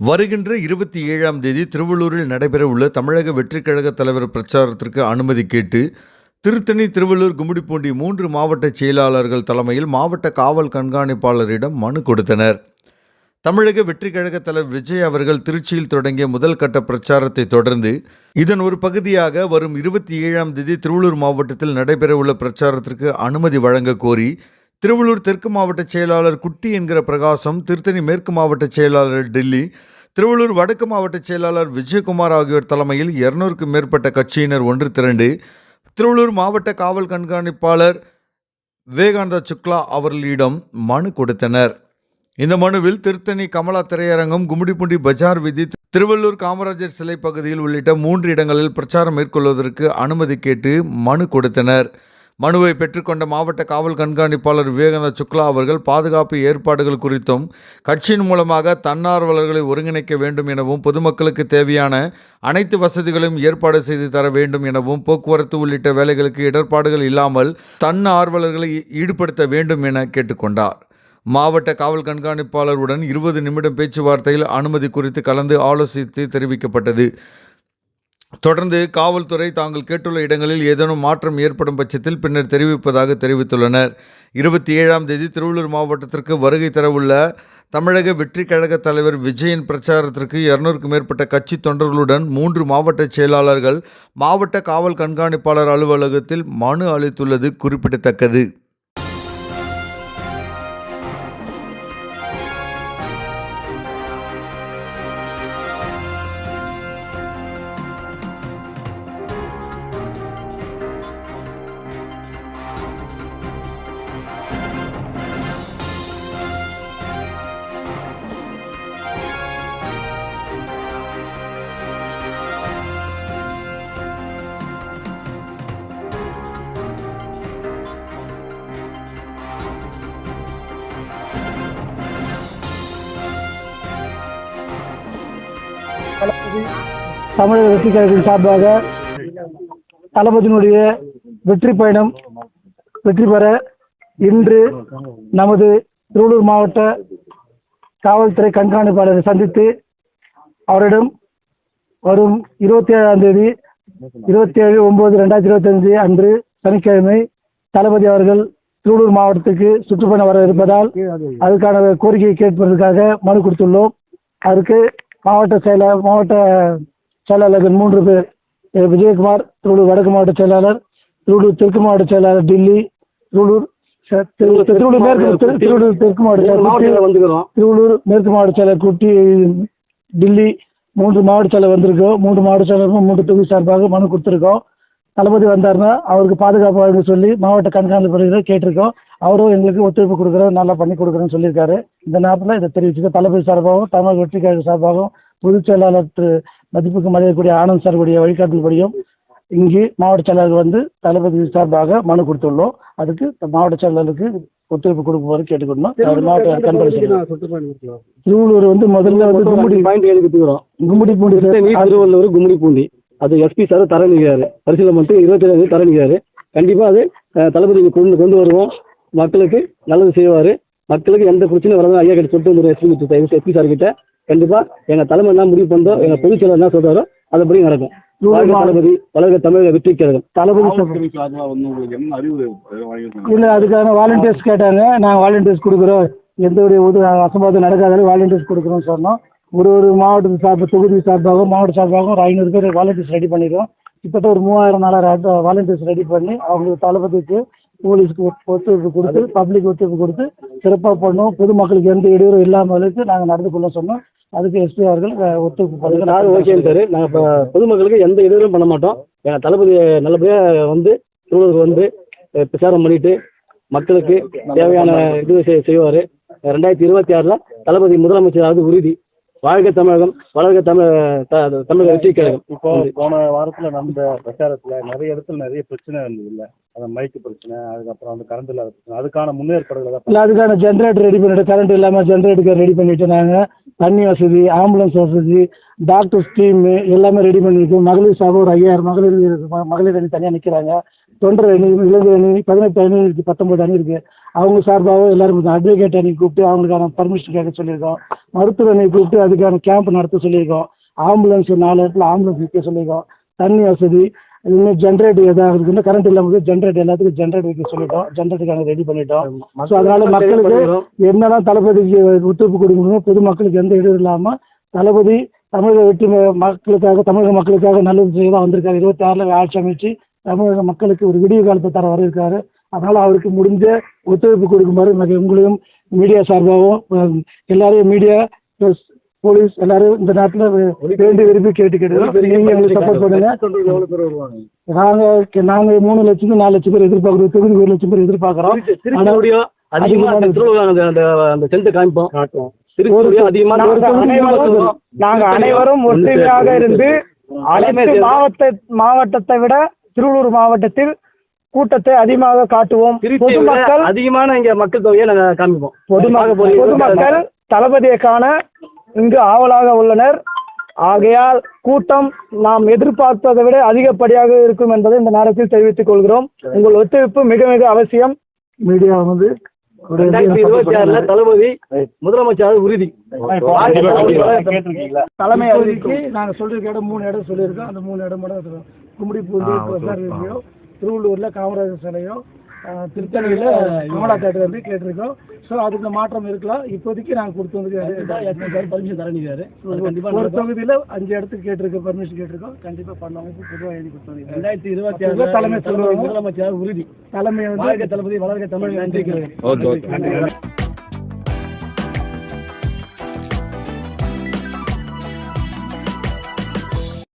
வருகின்ற இருபத்தி ஏழாம் தேதி திருவள்ளூரில் நடைபெறவுள்ள தமிழக வெற்றிக் கழக தலைவர் பிரச்சாரத்திற்கு அனுமதி கேட்டு திருத்தணி திருவள்ளூர் கும்மிடிப்பூண்டி மூன்று மாவட்ட செயலாளர்கள் தலைமையில் மாவட்ட காவல் கண்காணிப்பாளரிடம் மனு கொடுத்தனர். தமிழக வெற்றிக்கழக தலைவர் விஜய் அவர்கள் திருச்சியில் தொடங்கிய முதல் கட்ட பிரச்சாரத்தை தொடர்ந்து இதன் ஒரு பகுதியாக வரும் இருபத்தி ஏழாம் தேதி திருவள்ளூர் மாவட்டத்தில் நடைபெறவுள்ள பிரச்சாரத்திற்கு அனுமதி வழங்க கோரி திருவள்ளூர் தெற்கு மாவட்ட செயலாளர் குட்டி என்கிற பிரகாசம் திருத்தணி மேற்கு மாவட்ட செயலாளர் டெல்லி திருவள்ளூர் வடக்கு மாவட்ட செயலாளர் விஜயகுமார் ஆகியோர் தலைமையில் இருநூறுக்கும் மேற்பட்ட கட்சியினர் ஒன்று திரண்டு திருவள்ளூர் மாவட்ட காவல் கண்காணிப்பாளர் விவேகானந்தா சுக்லா அவர்களிடம் மனு கொடுத்தனர். இந்த மனுவில் திருத்தணி கமலா திரையரங்கம் கும்மிடிப்பூண்டி பஜார் விதி திருவள்ளூர் காமராஜர் சிலை பகுதியில் உள்ளிட்ட மூன்று இடங்களில் பிரச்சாரம் மேற்கொள்வதற்கு அனுமதி கேட்டு மனு கொடுத்தனர். மனுவை பெற்றுக்கொண்ட மாவட்ட காவல் கண்காணிப்பாளர் விவேகானந்த சுக்லா அவர்கள் பாதுகாப்பு ஏற்பாடுகள் குறித்தும் கட்சியின் மூலமாக தன்னார்வலர்களை ஒருங்கிணைக்க வேண்டும் எனவும் பொதுமக்களுக்கு தேவையான அனைத்து வசதிகளையும் ஏற்பாடு செய்து தர வேண்டும் எனவும் போக்குவரத்து உள்ளிட்ட வேலைகளுக்கு இடர்பாடுகள் இல்லாமல் தன்னார்வலர்களை ஈடுபடுத்த வேண்டும் என கேட்டுக்கொண்டார். மாவட்ட காவல் கண்காணிப்பாளருடன் இருபது நிமிடம் பேச்சுவார்த்தையில் அனுமதி குறித்து கலந்து ஆலோசித்து தெரிவிக்கப்பட்டது. தொடர்ந்து காவல்துறை தாங்கள் கேட்டுள்ள இடங்களில் ஏதேனும் மாற்றம் ஏற்படும் பட்சத்தில் பின்னர் தெரிவிப்பதாக தெரிவித்துள்ளனர். இருபத்தி ஏழாம் தேதி திருவள்ளூர் மாவட்டத்திற்கு வருகை தரவுள்ள தமிழக வெற்றி கழக தலைவர் விஜயின் பிரச்சாரத்திற்கு இருநூறுக்கும் மேற்பட்ட கட்சி தொண்டர்களுடன் மூன்று மாவட்ட செயலாளர்கள் மாவட்ட காவல் கண்காணிப்பாளர் அலுவலகத்தில் மனு அளித்துள்ளது குறிப்பிடத்தக்கது. தமிழக வெற்றி கழகத்தின் சார்பாக தளபதியினுடைய வெற்றி பயணம் வெற்றி பெற இன்று நமது திருவள்ளூர் மாவட்ட காவல்துறை கண்காணிப்பாளரை சந்தித்து அவரிடம் வரும் இருபத்தி ஏழாம் தேதி இருபத்தி ஏழு ஒன்பது ரெண்டாயிரத்தி இருபத்தி அஞ்சு அன்று சனிக்கிழமை தளபதி அவர்கள் திருவள்ளூர் மாவட்டத்துக்கு சுற்றுப்பயணம் வர இருப்பதால் அதுக்கான கோரிக்கையை கேட்பதற்காக மனு கொடுத்துள்ளோம். அதற்கு மாவட்ட செயலர் மாவட்ட செயலாளர்கள் மூன்று பேர். விஜயகுமார் திருவள்ளூர் வடக்கு மாவட்ட செயலாளர் திருவள்ளூர் தெற்கு மாவட்ட செயலாளர் டில்லி திருவள்ளூர் திருவள்ளூர் மேற்கு திரு- திருவள்ளூர் தெற்கு மாவட்ட செயலாளர் திருவள்ளூர் மேற்கு மாவட்ட செயலர் குட்டி டில்லி மூன்று மாவட்ட செயலர் வந்திருக்கோம். மூன்று மாவட்ட செயலரும் மூன்று தொகுதி சார்பாக மனு கொடுத்துருக்கோம். தளபதி வந்தாருன்னா அவருக்கு பாதுகாப்பு வழங்க சொல்லி மாவட்ட கண்காணிப்பாளர்கள் கேட்டிருக்கோம். அவரும் எங்களுக்கு ஒத்துழைப்பு கொடுக்குறோம் நல்லா பண்ணி கொடுக்குறேன்னு சொல்லியிருக்காரு. இந்த நேரத்தில் இதை தெரிவிச்சுட்டு தளபதி சார்பாகவும் தமிழக வெற்றி கழக சார்பாகவும் பொதுச் செயலாளர் திரு மதிப்புக்கு மதியக்கூடிய ஆனந்த் சார்புடைய வழிகாட்டுதல்படியும் இங்கு மாவட்ட செயலாளர் வந்து தளபதி சார்பாக மனு கொடுத்துள்ளோம். அதுக்கு மாவட்ட செயலாளருக்கு ஒத்துழைப்பு கொடுக்குமாறு கேட்டுக்கொண்டோம். அவர் மாவட்ட கண்காணிப்பு திருவள்ளூர் வந்து முதல்ல வந்து கும்முடி பாயிண்ட் எழுதிக்கிறோம் கும்முடி பூண்டி திருவள்ளூர் கும்மிடி பூண்டி. அது எஸ்பி சார் தர நிற்கிறாரு பரிசீலனை பண்ணிட்டு இருபத்தி ஏழு தர நிற்கிறாரு கண்டிப்பா அது தளபதி கொண்டு கொண்டு வருவோம். மக்களுக்கு நல்லது செய்வாரு. மக்களுக்கு எந்த பிரச்சனையும் வராது. ஐயா கிட்ட சொல்லிட்டு வந்துடும் எஸ்பி எஸ்பி சார் கிட்ட. கண்டிப்பா எங்க தலைமை என்ன முடிவு பண்றோம் எங்க பொதுச் செயலர் என்ன சொல்றாரோ அதுபடி நடக்கும். தளபதி வளர்க தமிழக வெற்றி கழகம். தளபதி இல்ல அதுக்கான வாலண்டியர்ஸ் கேட்டாங்க. நான் வாலண்டியர்ஸ் கொடுக்குறோம். எந்த ஒரு அசம்பாதம் நடக்காதாலும் வாலண்டியர்ஸ் கொடுக்குறோம் சொன்னோம். ஒரு ஒரு மாவட்ட சார்பு தொகுதி சார்பாகவும் மாவட்ட சார்பாகவும் ஒரு ஐநூறு பேர் வாலண்டியர்ஸ் ரெடி பண்ணிடுவோம் கிட்டத்தட்ட ஒரு மூவாயிரம் நாலாயிரம் வாலண்டியர்ஸ் ரெடி பண்ணி அவங்களுக்கு தளபதிக்கு போலீஸ்க்கு ஒத்து- ஒத்துழைப்பு கொடுத்து பப்ளிக் ஒத்துழைப்பு கொடுத்து சிறப்பாக பண்ணோம் பொதுமக்களுக்கு எந்த இடையூறும் இல்லாமலுக்கு நாங்கள் நடந்து கொள்ள சொன்னோம். அதுக்கு எஸ்பி அவர்கள் ஒத்துழைப்பு நானும் ஓகே சார் நாங்க இப்ப பொதுமக்களுக்கு எந்த இடையூறும் பண்ண மாட்டோம். எங்க தளபதி நல்லபடியா வந்து திருவள்ளூருக்கு வந்து பிரச்சாரம் பண்ணிட்டு மக்களுக்கு தேவையான இது செய்- செய்வாரு. ரெண்டாயிரத்தி இருபத்தி ஆறுல தளபதி முதலமைச்சராவது உறுதி. வாழ்க தமிழகம் வளர்க தமிழ் தமிழக வெற்றி கழகம். இப்போ போன வாரத்துல நடந்த பிரச்சாரத்துல நிறைய இடத்துல நிறைய பிரச்சனை இருந்தது இல்ல. அந்த மைக்கு பிரச்சனை அதுக்கப்புறம் வந்து கரண்ட் இல்லாத பிரச்சனை அதுக்கான முன்னேற்பாடுகள் இல்ல அதுக்கான ஜென்ரேட்டர் ரெடி பண்ணிட்டு கரண்ட் இல்லாம ஜென்ரேட்டர் ரெடி பண்ணிட்டு நாங்க தண்ணி வசதி ஆம்புலன்ஸ் வசதி டாக்டர் ஸ்கீம் எல்லாமே ரெடி பண்ணிருக்கோம் மகளிர் சபை ஒரு ஐயாயிரம் மகளிர் மகளிர் அணி தனியா நிக்கிறாங்க. தொண்டர் அணி இளைஞர் அணி பதினெட்டு அணி இருக்கு பத்தொன்பது அணி இருக்கு. அவங்க சார்பாகவும் எல்லாரும் அட்வொகேட் அணி கூப்பிட்டு அவங்களுக்கான பர்மிஷன் கேட்க சொல்லியிருக்கோம். மருத்துவ அணி கூப்பிட்டு அதுக்கான கேம்ப் நடத்த சொல்லியிருக்கோம். ஆம்புலன்ஸ் நாலு இடத்துல ஆம்புலன்ஸ் வைக்க சொல்லியிருக்கோம். தண்ணி வசதி இன்னும் ஜென்ரேட்டர் எதாவது இருக்குன்னா கரண்ட் இல்லாமல் ஜென்ரேட்டர் எல்லாத்துக்கும் ஜென்ரேட்டர் வைக்க சொல்லிட்டோம். ஜென்ரேட்டருக்கான ரெடி பண்ணிட்டோம். ஸோ அதனால மக்களுக்கு என்னதான் தளபதிக்கு ஒத்துழைப்பு கொடுக்கணும் பொதுமக்களுக்கு எந்த இடம் இல்லாம தளபதி தமிழக வெற்றி மக்களுக்காக தமிழக மக்களுக்காக நல்லது செய்ய தான் வந்திருக்காரு. இருபத்தி ஆறுல ஆட்சி அமைச்சு தமிழக மக்களுக்கு ஒரு விடிய காலத்தை தர வர இருக்காரு அதனால அவருக்கு முடிஞ்ச ஒத்துழைப்பு கொடுக்குமாறு நாங்கள் உங்களையும் மீடியா சார்பாகவும் எல்லாரையும் மீடியா போலீஸ் எல்லாரும் இந்த நாட்டுல வேண்டி விரும்பி கேட்டு கேட்டு நீங்க எங்களுக்கு சப்போர்ட் பண்ணுங்க. நாங்க நாங்க மூணு லட்சம் நாலு லட்சம் பேர் எதிர்பார்க்கிறோம். தொகுதி ஒரு லட்சம் பேர் எதிர்பார்க்கிறோம். நாங்க அனைவரும் ஒற்றுமையாக இருந்து மாவட்ட மாவட்டத்தை விட திருவள்ளூர் மாவட்டத்தில் கூட்டத்தை அதிகமாக காட்டுவோம். பொதுமக்கள் அதிகமான இங்க மக்கள் தொகையை நாங்க காமிப்போம் பொதுமக்கள் பொதுமக்கள் தளபதியை காண இங்கு ஆவலாக உள்ளனர். ஆகையால் கூட்டம் நாம் எதிர்பார்ப்பதை விட அதிகப்படியாக இருக்கும் என்பதை இந்த நேரத்தில் தெரிவித்துக் கொள்கிறோம். உங்கள் ஒத்துழைப்பு மிக மிக அவசியம். மீடியா வந்து ரெண்டாயிரத்தி இருபத்தி ஆறுல தளபதி முதலமைச்சர் உறுதி. கேட்டிருக்கீங்களா? தலைமை அறிவிக்கு நாங்க சொல்லிருக்க இடம் மூணு இடம் சொல்லியிருக்கோம். அந்த மூணு இடம் மட்டும் கும்படி பூண்டி பிரசாரிலையோ திருவள்ளூர்ல காமராஜர் சிலையோ ஆஹ், திருத்தணியில கமலா தேட்டர் வந்து கேட்டிருக்கோம். ஸோ அதுக்கு மாற்றம் இருக்கலாம். இப்போதைக்கு நாங்க கொடுத்து பர்மிஷன் தரணிக்காரு ஒரு தொகுதியில அஞ்சு இடத்துக்கு கேட்டிருக்கோம் பர்மிஷன் கேட்டிருக்கோம். கண்டிப்பா பண்ணுவாங்க இப்ப பொதுவா எழுதி கொடுத்தோம் ரெண்டாயிரத்தி இருபத்தி ஆறுல தலைமை சொல்லுவாங்க. முதலமைச்சர் உறுதி. தலைமை வந்து தளபதி வளர்க தமிழ். நன்றி.